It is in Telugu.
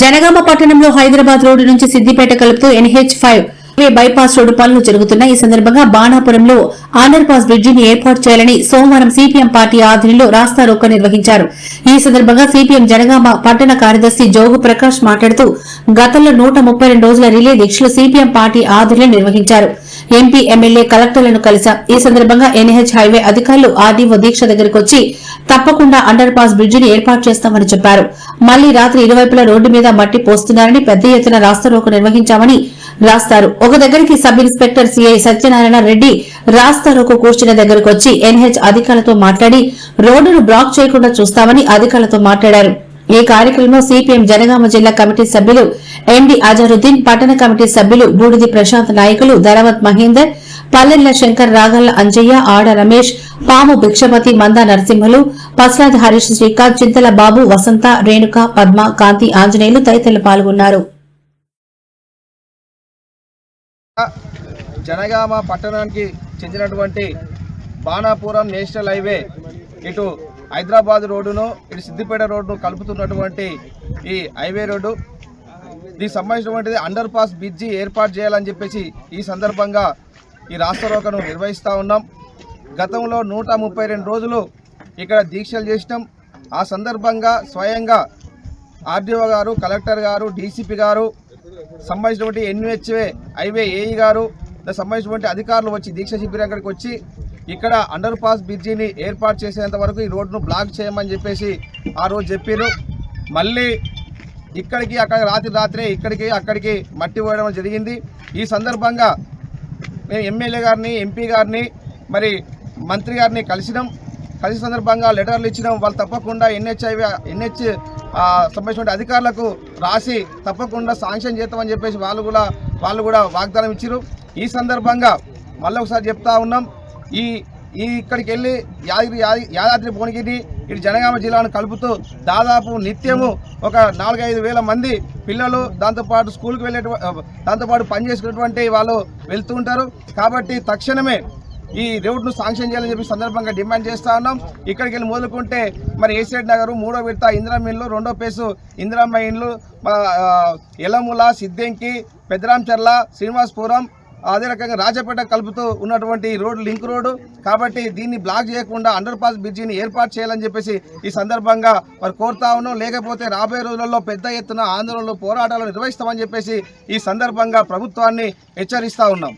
జనగామ పట్టణంలో హైదరాబాద్ రోడ్డు నుంచి సిద్దిపేట కలుపుతూ ఎన్హెచ్ ఫైవ్ బైపాస్ రోడ్డు పనులు జరుగుతున్నాయి. ఈ సందర్భంగా బాణాపురంలో ఆండర్ పాస్ బ్రిడ్జిని ఏర్పాటు చేయాలని సోమవారం సిపిఎం పార్టీ ఆధ్వర్యంలో రాస్తారోకో నిర్వహించారు. ఈ సందర్భంగా సిపిఎం జనగామ పట్టణ కార్యదర్శి జోగు ప్రకాష్ మాట్లాడుతూ గతంలో నూట ముప్పై రెండు రోజుల రిలే దీక్షలు సిపిఎం పార్టీ ఆధ్వర్యంలో నిర్వహించారు. ఎంపీ ఎమ్మెల్యే కలెక్టర్లను కలిశాం. ఈ సందర్భంగా ఎన్హెచ్ హైవే అధికారులు ఆర్డీఓ దీక్ష దగ్గరకు వచ్చి తప్పకుండా అండర్ పాస్ బ్రిడ్జిని ఏర్పాటు చేస్తామని చెప్పారు. మళ్ళీ రాత్రి ఇరువైపులా రోడ్డు మీద మట్టి పోస్తున్నారని పెద్ద ఎత్తున రాస్తారోకు నిర్వహించామని రాస్తారు. ఒక దగ్గరికి sub inspector CI Satyanarayana Reddy రాస్తారోకు కూర్చున్న దగ్గరకు వచ్చి ఎన్హెచ్ అధికారులతో మాట్లాడి రోడ్డును బ్లాక్ చేయకుండా చూస్తామని అధికారులతో మాట్లాడారు. ఈ కార్యక్రమంలో సిపిఎం జనగామ జిల్లా కమిటీ సభ్యులు ఎండి అజరుద్దీన్ పట్టణ కమిటీ సభ్యులు బూడిది ప్రశాంత్ నాయకులు ధరవత్ మహేందర్ పల్లెల్ల శంకర్ రాగల్ల అంజయ్య ఆడ రమేష్ పాము భిక్షపతి మందా నరసింహులు పస్లాది హరీష్ శ్రీకాంత్ చింతల బాబు వసంత రేణుక పద్మ కాంతి ఆంజనేయులు తదితరులు పాల్గొన్నారు. జనగామ పట్టణానికి చెందినటువంటి బాణాపురం నేషనల్ హైవే ఇటు హైదరాబాద్ రోడ్డును ఇటు సిద్దిపేట రోడ్డును కలుపుతున్నటువంటి ఈ హైవే రోడ్డు. దీనికి సంబంధించినటువంటిది అండర్ పాస్ బ్రిడ్జి ఏర్పాటు చేయాలని చెప్పేసి ఈ సందర్భంగా ఈ రాష్ట్రరోకను నిర్వహిస్తూ ఉన్నాం. గతంలో నూట ముప్పై రెండు రోజులు ఇక్కడ దీక్షలు చేసినాం. ఆ సందర్భంగా స్వయంగా ఆర్డీఓ గారు కలెక్టర్ గారు డీసీపీ గారు సంబంధించినటువంటి ఎన్హెచ్ఏ హైవే ఏఈ గారు సంబంధించినటువంటి అధికారులు వచ్చి దీక్ష శిబిరం అక్కడికి వచ్చి ఇక్కడ అండర్ పాస్ బ్రిడ్జిని ఏర్పాటు చేసేంత వరకు ఈ రోడ్డును బ్లాక్ చేయమని చెప్పేసి ఆ రోజు చెప్పారు మళ్ళీ ఇక్కడికి అక్కడ రాత్రి రాత్రే ఇక్కడికి అక్కడికి మట్టి పోయడం జరిగింది. ఈ సందర్భంగా మేము ఎమ్మెల్యే గారిని ఎంపీ గారిని మరి మంత్రి గారిని కలిసినాం. కలిసి సందర్భంగా లెటర్లు ఇచ్చినాం. వాళ్ళు తప్పకుండా ఎన్హెచ్ఐవి ఎన్హెచ్ సంబంధించిన అధికారులకు రాసి తప్పకుండా శాంక్షన్ చేస్తామని చెప్పేసి వాళ్ళు కూడా వాళ్ళు కూడా వాగ్దానం ఇచ్చారు ఈ సందర్భంగా మళ్ళీ ఒకసారి చెప్తా ఉన్నాం. ఈ ఈ ఇక్కడికి వెళ్ళి యాదగిరి యాదాద్రి భువనగిరి ఇటు జనగామ జిల్లాను కలుపుతూ దాదాపు నిత్యము ఒక నాలుగైదు వేల మంది పిల్లలు దాంతోపాటు స్కూల్కి వెళ్ళే దాంతోపాటు పనిచేసుకునేటువంటి వాళ్ళు వెళ్తూ ఉంటారు. కాబట్టి తక్షణమే ఈ రోడ్ను శాంక్షన్ చేయాలని చెప్పి సందర్భంగా డిమాండ్ చేస్తా ఉన్నాం. ఇక్కడికి వెళ్ళి మొదలుకుంటే మరి ఏసెడ్ నగర్ మూడో విడత ఇందిరమ్మ ఇల్లు రెండో పేసు ఇందిరమ్మ ఎలముల సిద్దంకి పెద్దరాంచర్ల శ్రీనివాసపురం అదే రకంగా రాజపేట కలుపుతూ ఉన్నటువంటి రోడ్డు లింక్ రోడ్డు. కాబట్టి దీన్ని బ్లాక్ చేయకుండా అండర్ పాస్ బ్రిడ్జిని ఏర్పాటు చేయాలని చెప్పేసి ఈ సందర్భంగా మరి కోరుతా ఉన్నాం. లేకపోతే రాబోయే రోజులలో పెద్ద ఎత్తున ఆందోళనలు పోరాటాలు నిర్వహిస్తామని చెప్పేసి ఈ సందర్భంగా ప్రభుత్వాన్ని హెచ్చరిస్తా ఉన్నాం.